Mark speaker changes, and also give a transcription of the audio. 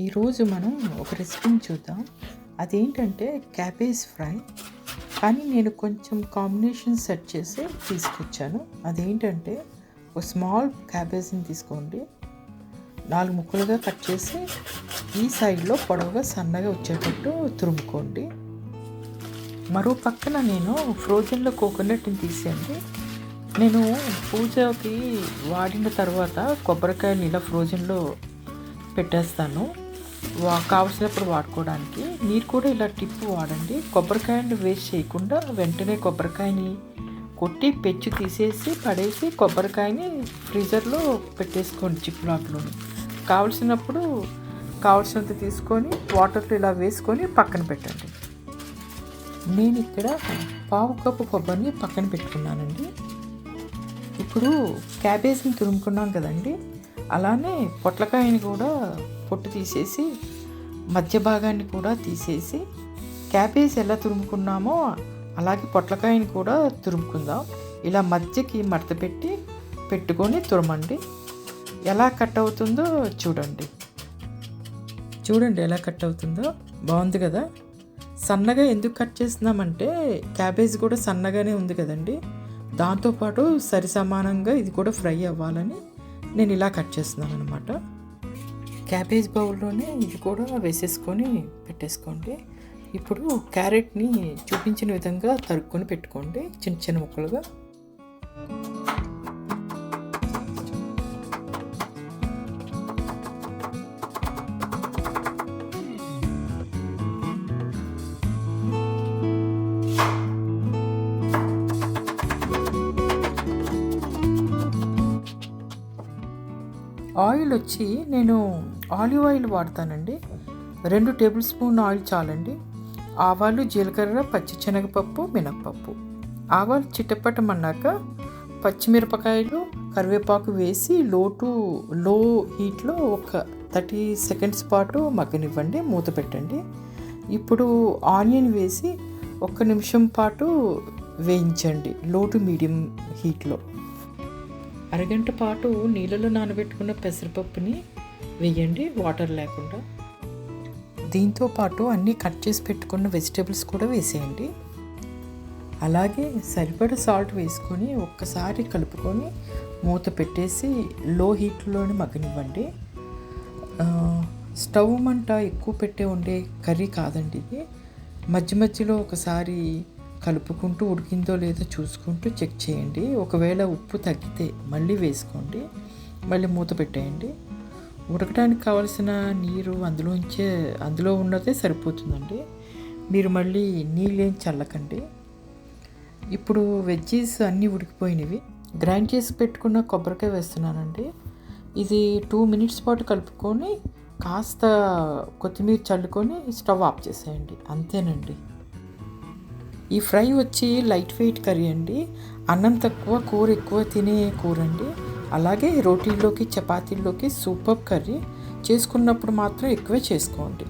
Speaker 1: ఈరోజు మనం ఒక రెసిపీని చూద్దాం. అదేంటంటే క్యాబేజ్ ఫ్రై. కానీ నేను కొంచెం కాంబినేషన్ సెట్ చేసి తీసుకొచ్చాను. అదేంటంటే ఒక స్మాల్ క్యాబేజ్ని తీసుకోండి. నాలుగు ముక్కలుగా కట్ చేసి ఈ సైడ్లో పొడవుగా సన్నగా వచ్చేటట్టు తురుముకోండి. మరో పక్కన నేను ఫ్రోజన్లో కోకోనట్ని తీసేయండి. నేను పూజకి వాడిన తర్వాత కొబ్బరికాయలు ఇలా ఫ్రోజన్లో పెట్టేస్తాను. కావలసినప్పుడు వాడుకోవడానికి. మీరు కూడా ఇలా టిప్ వాడండి. కొబ్బరికాయని వేస్ట్ చేయకుండా వెంటనే కొబ్బరికాయని కొట్టి పెచ్చు తీసేసి పడేసి కొబ్బరికాయని ఫ్రీజర్లో పెట్టేసుకోండి చిప్ లాక్లోని. కావలసినప్పుడు కావలసినంత తీసుకొని వాటర్లో ఇలా వేసుకొని పక్కన పెట్టండి. నేను ఇక్కడ పావు కప్పు కొబ్బరిని పక్కన పెట్టుకున్నానండి. ఇప్పుడు క్యాబేజీని తురుముకున్నాం కదండి. అలానే పొట్లకాయని కూడా పొట్టు తీసేసి మధ్య భాగాన్ని కూడా తీసేసి క్యాబేజ్ ఎలా తురుముకున్నామో అలాగే పొట్లకాయని కూడా తురుముకుందాం. ఇలా మధ్యకి మడత పెట్టి పెట్టుకొని తురమండి. ఎలా కట్ అవుతుందో చూడండి. చూడండి ఎలా కట్ అవుతుందో. బాగుంది కదా? సన్నగా ఎందుకు కట్ చేస్తున్నామంటే క్యాబేజ్ కూడా సన్నగానే ఉంది కదండి. దాంతోపాటు సరి సమానంగా ఇది కూడా ఫ్రై అవ్వాలని నేను ఇలా కట్ చేస్తున్నాను అనమాట క్యాబేజ్ బౌల్లోనే ఇది కూడా వేసేసుకొని పెట్టేసుకోండి. ఇప్పుడు క్యారెట్ని చూపించిన విధంగా తరుక్కొని పెట్టుకోండి చిన్న చిన్న ముక్కలుగా. ఆయిల్ వచ్చి నేను ఆలివ్ ఆయిల్ వాడతానండి. రెండు టేబుల్ స్పూన్ ఆయిల్ చాలండి. ఆవాలు జీలకర్ర పచ్చిశనగపప్పు మినప్పప్పు. ఆవాలు చిట్టపట్టమన్నాక పచ్చిమిరపకాయలు కరివేపాకు వేసి లోటు లో హీట్లో ఒక థర్టీ సెకండ్స్ పాటు మగ్గనివ్వండి మూత పెట్టండి. ఇప్పుడు ఆనియన్ వేసి ఒక్క నిమిషం పాటు వేయించండి లోటు మీడియం హీట్లో. అరగంట పాటు నీళ్ళలో నానబెట్టుకున్న పెసరపప్పుని వేయండి వాటర్ లేకుండా. దీంతో పాటు అన్నీ కట్ చేసి పెట్టుకున్న వెజిటేబుల్స్ కూడా వేసేయండి. అలాగే సరిపడ సాల్ట్ వేసుకొని ఒక్కసారి కలుపుకొని మూత పెట్టేసి లో హీట్లోనే మగ్గనివ్వండి. స్టవ్ మంట ఎక్కువ పెట్టే ఉండే కర్రీ కాదండి ఇది. మధ్య మధ్యలో ఒకసారి కలుపుకుంటూ ఉడికిందో లేదో చూసుకుంటూ చెక్ చేయండి. ఒకవేళ ఉప్పు తగ్గితే మళ్ళీ వేసుకోండి. మళ్ళీ మూత పెట్టేయండి. ఉడకడానికి కావాల్సిన నీరు అందులోంచే అందులో ఉన్నదే సరిపోతుందండి. మీరు మళ్ళీ నీళ్ళేం చల్లకండి. ఇప్పుడు వెజ్జీస్ అన్నీ ఉడికిపోయినవి. గ్రైండ్ చేసి పెట్టుకున్న కొబ్బరికాయ వేస్తున్నానండి. ఇది టూ మినిట్స్ పాటు కలుపుకొని కాస్త కొత్తిమీర చల్లుకొని స్టవ్ ఆఫ్ చేసేయండి. అంతేనండి. ఈ ఫ్రై వచ్చి లైట్ వెయిట్ కర్రీ అండి. అన్నం తక్కువ కూర ఎక్కువ తినే కూర అండి. అలాగే రోటీల్లోకి చపాతీల్లోకి సూపర్ కర్రీ. చేసుకున్నప్పుడు మాత్రం ఎక్కువే చేసుకోండి.